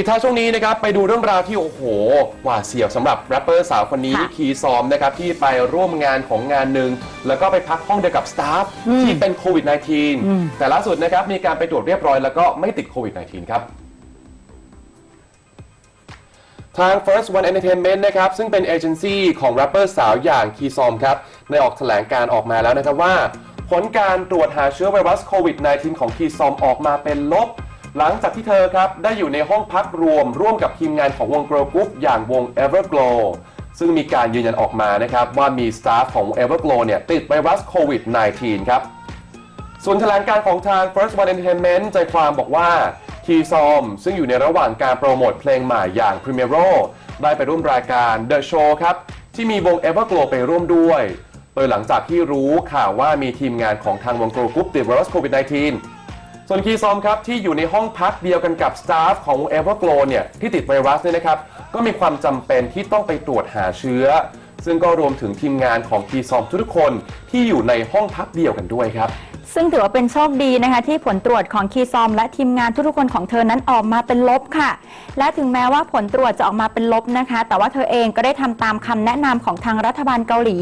ปิดท้ายช่วงนี้นะครับไปดูเรื่องราวที่โอ้โหหวาดเสียวสำหรับแรปเปอร์สาวคนนี้ค่ะคีซอมนะครับที่ไปร่วมงานของงานหนึ่งแล้วก็ไปพักห้องเดียวกับสตาฟที่เป็นโควิด -19 แต่ล่าสุดนะครับมีการไปตรวจเรียบร้อยแล้วก็ไม่ติดโควิด -19 ครับ ทาง First One Entertainment นะครับ ซึ่งเป็นเอเจนซี่ของแรปเปอร์สาวอย่างคีซอมครับได้ออกแถลงการออกมาแล้วนะครับว่า ผลการตรวจหาเชื้อไวรัสโควิด -19 ของคีซอมออกมาเป็นลบ หลังจากที่เธอครับได้อยู่ในห้องพักรวมร่วมกับทีมงานของวง Girl Group อย่างวง Everglow ซึ่งมีการยืนยันออกมานะครับว่ามีสตาฟของ Everglow เนี่ยติดไวรัสโควิด -19 ครับส่วนแถลงการของทาง First One Entertainment ใจความบอกว่าทีซอมซึ่งอยู่ในระหว่างการโปรโมทเพลงใหม่อย่าง Primero ได้ไปร่วมรายการ The Show ครับ ที่มีวง Everglow ไปร่วมด้วย โดยหลังจากที่รู้ข่าวว่ามีทีมงานของทางวง Girl Group ติดไวรัสโควิด -19 ส่วนคีซอมครับที่อยู่ในห้องพักเดียวกันกับสตาฟของ Everglow เนี่ยที่ติดไวรัสเนี่ยนะครับก็มีความจำเป็นที่ต้องไปตรวจหาเชื้อ ซึ่งก็รวมถึงทีมงานของคีซอมทุกคนที่อยู่ในห้องพักเดียวกันด้วยครับ ซึ่งถือว่าเป็นโชคดีนะคะ ที่ผลตรวจของคีซอม และทีมงานทุกๆคนของเธอนั้นออกมาเป็นลบค่ะ และถึงแม้ว่าผลตรวจจะออกมาเป็นลบนะคะ แต่ว่าเธอเองก็ได้ทำตามคำแนะนำของทางรัฐบาลเกาหลี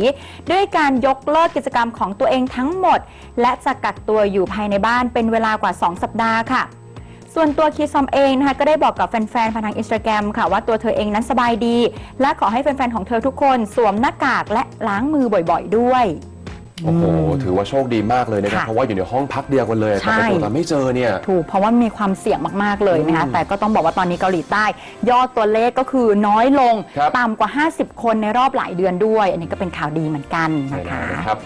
ด้วยการยกเลิกกิจกรรมของตัวเองทั้งหมด และจะกักตัวอยู่ภายในบ้านเป็นเวลากว่า 2 สัปดาห์ค่ะส่วนตัวคีซอมเองนะคะก็ได้บอกกับแฟนๆผ่านทางอินสตาแกรมค่ะว่าตัวเธอเองนั้นสบายดี และขอให้แฟนๆของเธอทุกคนสวมหน้ากากและล้างมือบ่อย ๆ ด้วย โอ้โห ถือว่าโชคดีมากเลยนะครับ ค่ะเพราะว่าอยู่ในห้องพักเดียวกันเลย ใช่ แต่ไปตรวจแต่ไม่เจอเนี่ย ถูกเพราะว่ามีความเสี่ยงมาก ๆ เลยนะคะอืมแต่ก็ต้องบอกว่าตอนนี้เกาหลีใต้ ยอดตัวเลขก็คือน้อยลง ครับ ต่ำกว่า 50 คนในรอบหลายเดือนด้วย อันนี้ก็เป็นข่าวดีเหมือนกันใช่นะแล้วคะ นะครับ